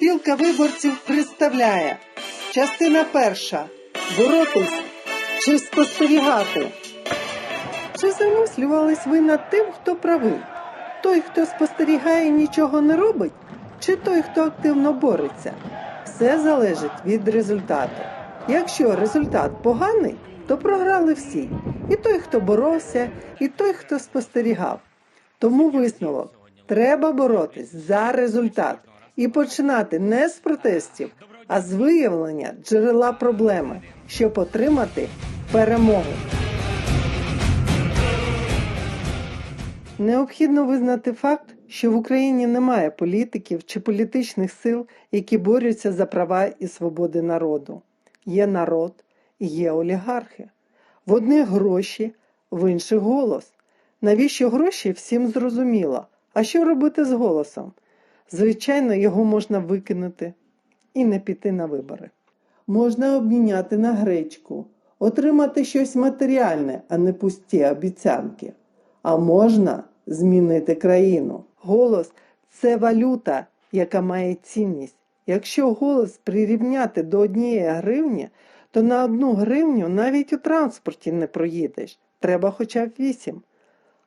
Спілка виборців представляє частина перша боротись чи спостерігати. Чи замислювались ви над тим, хто правий? Той, хто спостерігає, нічого не робить, чи той, хто активно бореться? Все залежить від результату. Якщо результат поганий, то програли всі. І той, хто боровся, і той, хто спостерігав. Тому висновок треба боротись за результат і починати не з протестів, а з виявлення джерела проблеми, щоб отримати перемогу. Необхідно визнати факт, що в Україні немає політиків чи політичних сил, які борються за права і свободи народу. Є народ є олігархи. В одних гроші, в інших голос. Навіщо гроші всім зрозуміло. А що робити з голосом? Звичайно, його можна викинути і не піти на вибори. Можна обміняти на гречку, отримати щось матеріальне, а не пусті обіцянки. А можна змінити країну. Голос це валюта, яка має цінність. Якщо голос прирівняти до однієї гривні, то на одну гривню навіть у транспорті не проїдеш. Треба хоча б 8.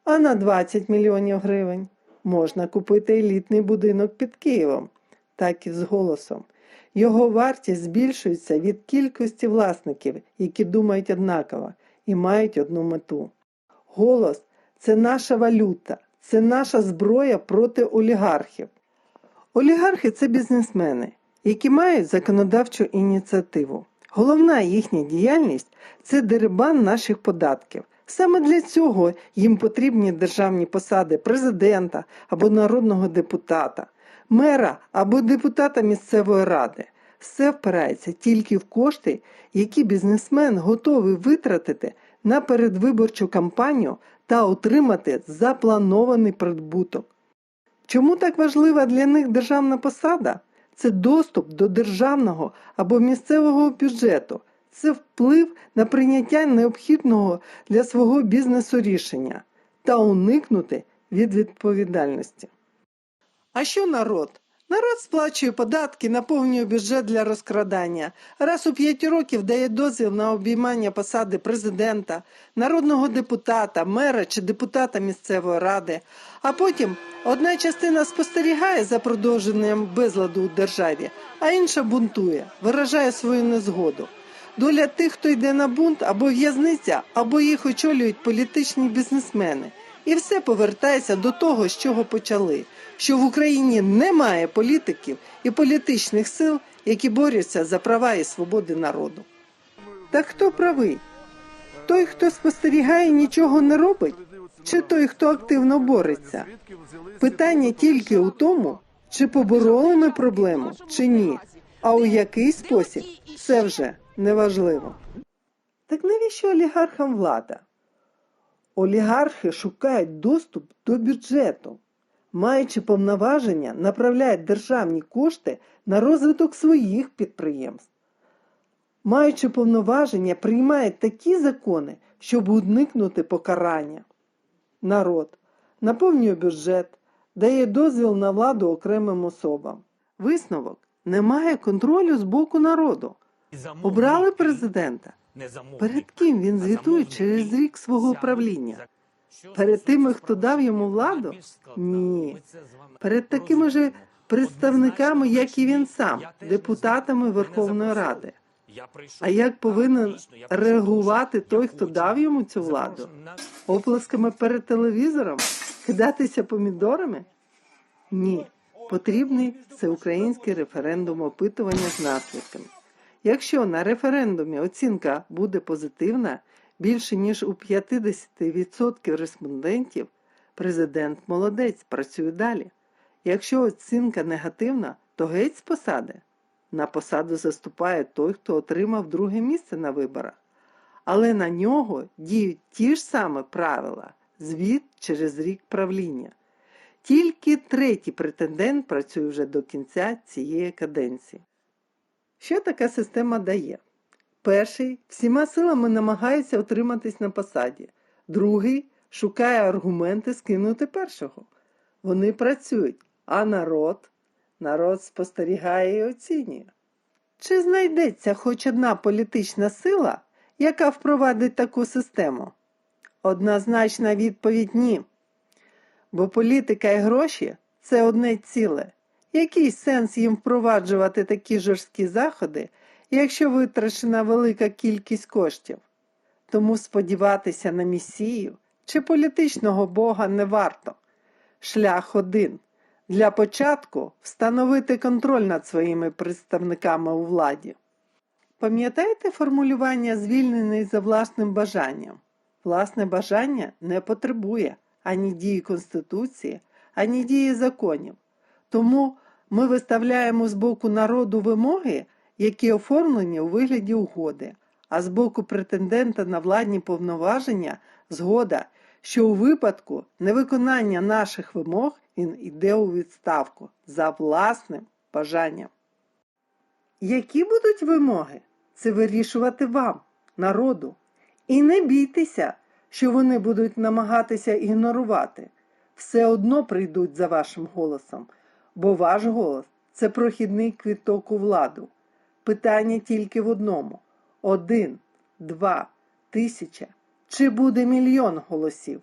А на 20 мільйонів гривень можна купити елітний будинок під Києвом, так і з голосом. Його вартість збільшується від кількості власників, які думають однаково і мають одну мету. Голос це наша валюта, це наша зброя проти олігархів. Олігархи це бізнесмени, які мають законодавчу ініціативу. Головна їхня діяльність це дерибан наших податків. Саме для цього їм потрібні державні посади президента або народного депутата, мера або депутата місцевої ради. Все впирається тільки в кошти, які бізнесмен готовий витратити на передвиборчу кампанію та отримати запланований прибуток. Чому так важлива для них державна посада? Це доступ до державного або місцевого бюджету, це вплив на прийняття необхідного для свого бізнесу рішення та уникнути від відповідальності. А що народ? Народ сплачує податки, наповнює бюджет для розкрадання. Раз у п'ять років дає дозвіл на обіймання посади президента, народного депутата, мера чи депутата місцевої ради. А потім одна частина спостерігає за продовженням безладу у державі, а інша бунтує, виражає свою незгоду. Доля тих, хто йде на бунт, або в'язниця, або їх очолюють політичні бізнесмени. І все повертається до того, з чого почали, що в Україні немає політиків і політичних сил, які борються за права і свободи народу. Так хто правий? Той, хто спостерігає, нічого не робить, чи той, хто активно бореться? Питання тільки у тому, чи побороли ми проблему, чи ні, а у який спосіб це вже неважливо. Так навіщо олігархам влада? Олігархи шукають доступ до бюджету, маючи повноваження, направляють державні кошти на розвиток своїх підприємств. Маючи повноваження, приймають такі закони, щоб уникнути покарання. Народ наповнює бюджет, дає дозвіл на владу окремим особам. Висновок немає контролю з боку народу. Обрали президента. Перед ким він звітує через рік свого правління? Перед тими, хто дав йому владу? Ні. Перед такими ж представниками, як і він сам, депутатами Верховної Ради. А як повинен реагувати той, хто дав йому цю владу? Оплесками перед телевізором? Кидатися помідорами? Ні. Потрібний всеукраїнський референдум опитування з наслідками. Якщо на референдумі оцінка буде позитивна, більше ніж у 50% респондентів, президент молодець працює далі. Якщо оцінка негативна, то геть з посади. На посаду заступає той, хто отримав друге місце на виборах. Але на нього діють ті ж самі правила звіт через рік правління. Тільки третій претендент працює вже до кінця цієї каденції. Що така система дає? Перший всіма силами намагається утриматись на посаді, другий шукає аргументи скинути першого. Вони працюють, а народ Народ спостерігає і оцінює. Чи знайдеться хоч одна політична сила, яка впровадить таку систему? Однозначна відповідь ні. Бо політика і гроші це одне ціле. Який сенс їм впроваджувати такі жорсткі заходи, якщо витрачена велика кількість коштів? Тому сподіватися на місію чи політичного бога не варто. Шлях один. Для початку встановити контроль над своїми представниками у владі. Пам'ятаєте формулювання звільнений за власним бажанням? Власне бажання не потребує ані дії Конституції, ані дії законів. Тому ми виставляємо з боку народу вимоги, які оформлені у вигляді угоди, а з боку претендента на владні повноваження згода, що у випадку невиконання наших вимог він йде у відставку за власним бажанням. Які будуть вимоги? Це вирішувати вам, народу. І не бійтеся, що вони будуть намагатися ігнорувати. Все одно прийдуть за вашим голосом, бо ваш голос це прохідний квіток у владу. Питання тільки в одному: один, два, тисяча чи буде мільйон голосів.